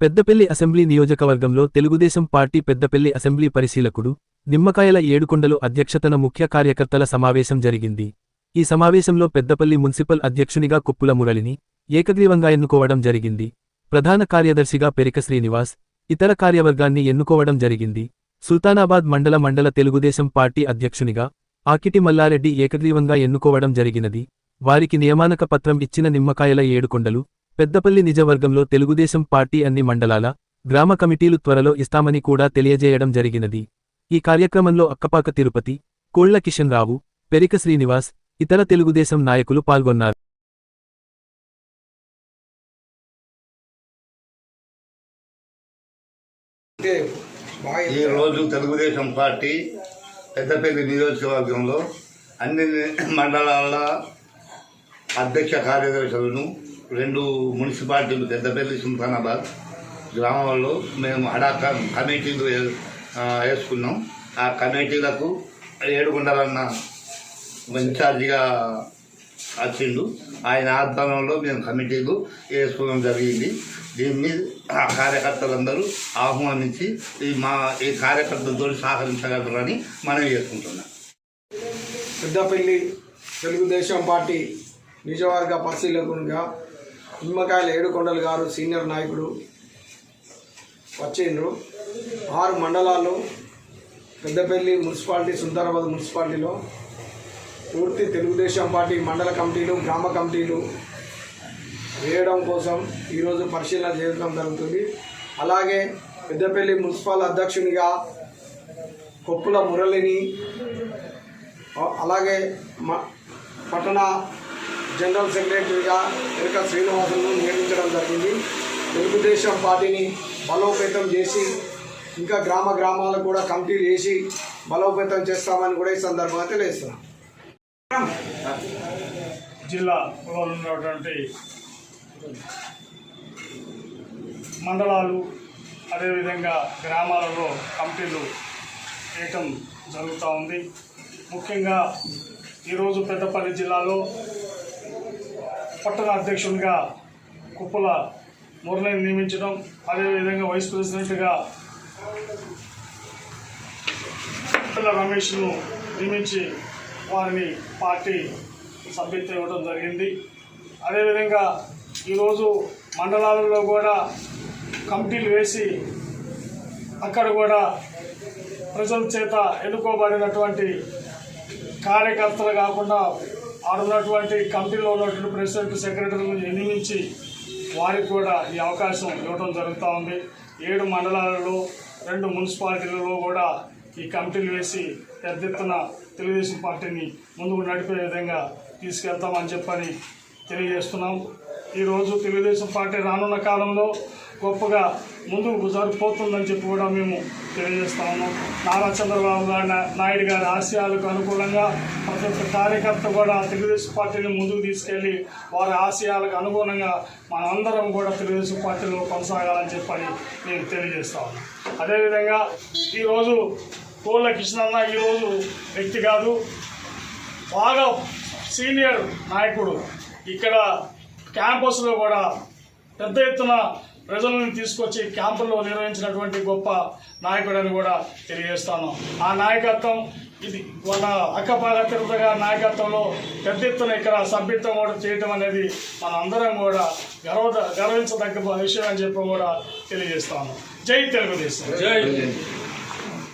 Peddapalli assembly నియోజకవర్గంలో Telugu Desam party Peddapalli assembly పరిశీలకుడు నిమ్మకాయల ఏడుకొండలు అధ్యక్షతన ముఖ్య కార్యకర్తల సమావేశం జరిగింది. ఈ సమావేశంలో పెద్దపల్లి మున్సిపల్ అధ్యక్షునిగా కుప్పుల మురళిని ఏకగ్రీవంగా ఎన్నుకోవడం జరిగింది. ప్రధాన కార్యదర్శిగా పెరిక శ్రీనివాస్ ఇతర కార్యవర్గాన్ని ఎన్నుకోవడం జరిగింది. సుల్తానాబాద్ మండల మండల తెలుగుదేశం పార్టీ అధ్యక్షునిగా ఆకిటి మల్లారెడ్డి ఏకగ్రీవంగా ఎన్నుకోవడం జరిగినది. వారికి నియమానక పత్రం ఇచ్చిన నిమ్మకాయల ఏడుకొండలు పెద్దపల్లి నిజవర్గంలో తెలుగుదేశం పార్టీ అన్ని మండలాల గ్రామ కమిటీలు త్వరలో ఇస్తామని కూడా తెలియజేయడం జరిగినది. ఈ కార్యక్రమంలో అక్కపాక తిరుపతి కోళ్ళ కిషన్ రావు పెరిక శ్రీనివాస్ ఇతర తెలుగుదేశం నాయకులు పాల్గొన్నారు. ఈరోజు తెలుగుదేశం పార్టీ పెద్దపల్లి నియోజకవర్గంలో అన్ని మండలాల అధ్యక్ష కార్యదర్శులను రెండు మున్సిపాలిటీలు పెద్దపల్లి సుల్తానాబాద్ గ్రామంలో మేము అడాక కమిటీలు ఆ, వేసుకున్నాం. ఆ కమిటీలకు ఏడుగుండాలన్న ఇన్ఛార్జిగా వచ్చిండు. ఆయన ఆధ్వర్యంలో మేము కమిటీలు వేసుకోవడం జరిగింది. దీని మీద ఆ కార్యకర్తలందరూ ఆహ్వానించి ఈ మా ఈ కార్యకర్తలతో సహకరించగలరని మనం చేసుకుంటున్నాం. పెద్దపల్లి తెలుగుదేశం పార్టీ నిజవర్గ పరిశీలకునిగా నిమ్మకాయల ఏడుకొండలు గారు సీనియర్ నాయకుడు వచ్చిండ్రు. ఆరు మండలాల్లో పెద్దపల్లి మున్సిపాలిటీ సుందరాబాద్ మున్సిపాలిటీలో పూర్తి తెలుగుదేశం పార్టీ మండల కమిటీలు గ్రామ కమిటీలు వేయడం కోసం ఈరోజు పరిశీలన చేయడం జరుగుతుంది. అలాగే పెద్దపల్లి మున్సిపల్ అధ్యక్షునిగా కొప్పుల మురళిని అలాగే మ పట్టణ జనరల్ సెక్రటరీగా ఎరక శ్రీనివాసులను నియమించడం జరిగింది. తెలుగుదేశం పార్టీని బలోపేతం చేసి ఇంకా గ్రామ గ్రామాలకు కూడా కమిటీ చేసి బలోపేతం చేస్తామని కూడా ఈ సందర్భంగా తెలియజేస్తున్నాం. జిల్లాలో ఉన్నటువంటి మండలాలు అదేవిధంగా గ్రామాలలో కమిటీలు వేయటం జరుగుతూ ఉంది. ముఖ్యంగా ఈరోజు పెద్దపల్లి జిల్లాలో పట్టణ అధ్యక్షునిగా కుప్పల మురళిని నియమించడం అదేవిధంగా వైస్ ప్రెసిడెంట్గా రమేష్ను నియమించి వారిని పార్టీ సభ్యత్వం ఇవ్వడం జరిగింది. అదేవిధంగా ఈరోజు మండలాలలో కూడా కమిటీలు వేసి అక్కడ కూడా ప్రజల చేత ఎన్నుకోబడినటువంటి కార్యకర్తలు కాకుండా ఆడున్నటువంటి కమిటీలో ఉన్నటువంటి ప్రెసిడెంట్ సెక్రటరీలను నియమించి వారికి కూడా ఈ అవకాశం ఇవ్వడం జరుగుతూ ఉంది. ఏడు మండలాలలో రెండు మున్సిపాలిటీలలో కూడా ఈ కమిటీలు వేసి పెద్ద ఎత్తున తెలుగుదేశం పార్టీని ముందుకు నడిపే విధంగా తీసుకెళ్తామని చెప్పని తెలియజేస్తున్నాం. ఈరోజు తెలుగుదేశం పార్టీ రానున్న కాలంలో గొప్పగా ముందుకు జరిగిపోతుందని చెప్పి కూడా మేము తెలియజేస్తా ఉన్నాం. నారా చంద్రబాబు గారి నాయుడు గారి ఆశయాలకు అనుకూలంగా ప్రతి ఒక్క కార్యకర్త కూడా తెలుగుదేశం పార్టీని ముందుకు తీసుకెళ్ళి వారి ఆశయాలకు అనుగుణంగా మనందరం కూడా తెలుగుదేశం పార్టీలో కొనసాగాలని చెప్పని నేను తెలియజేస్తా ఉన్నాను. అదేవిధంగా ఈరోజు కోళ్ళ కృష్ణన్న ఈరోజు వ్యక్తి కాదు బాగా సీనియర్ నాయకుడు. ఇక్కడ క్యాంపస్లో కూడా పెద్ద ఎత్తున ప్రజలను తీసుకొచ్చి క్యాంపుల్లో నిర్వహించినటువంటి గొప్ప నాయకుడని కూడా తెలియజేస్తాను. ఆ నాయకత్వం ఇది మన అక్కపాల తిరుపతి గారి నాయకత్వంలో పెద్ద ఎత్తున ఇక్కడ సభ్యత్వం కూడా చేయటం అనేది మనందరం కూడా గర్వ గర్వించదగ్గ విషయం అని చెప్పి కూడా తెలియజేస్తాను. జై తెలుగుదేశం. జై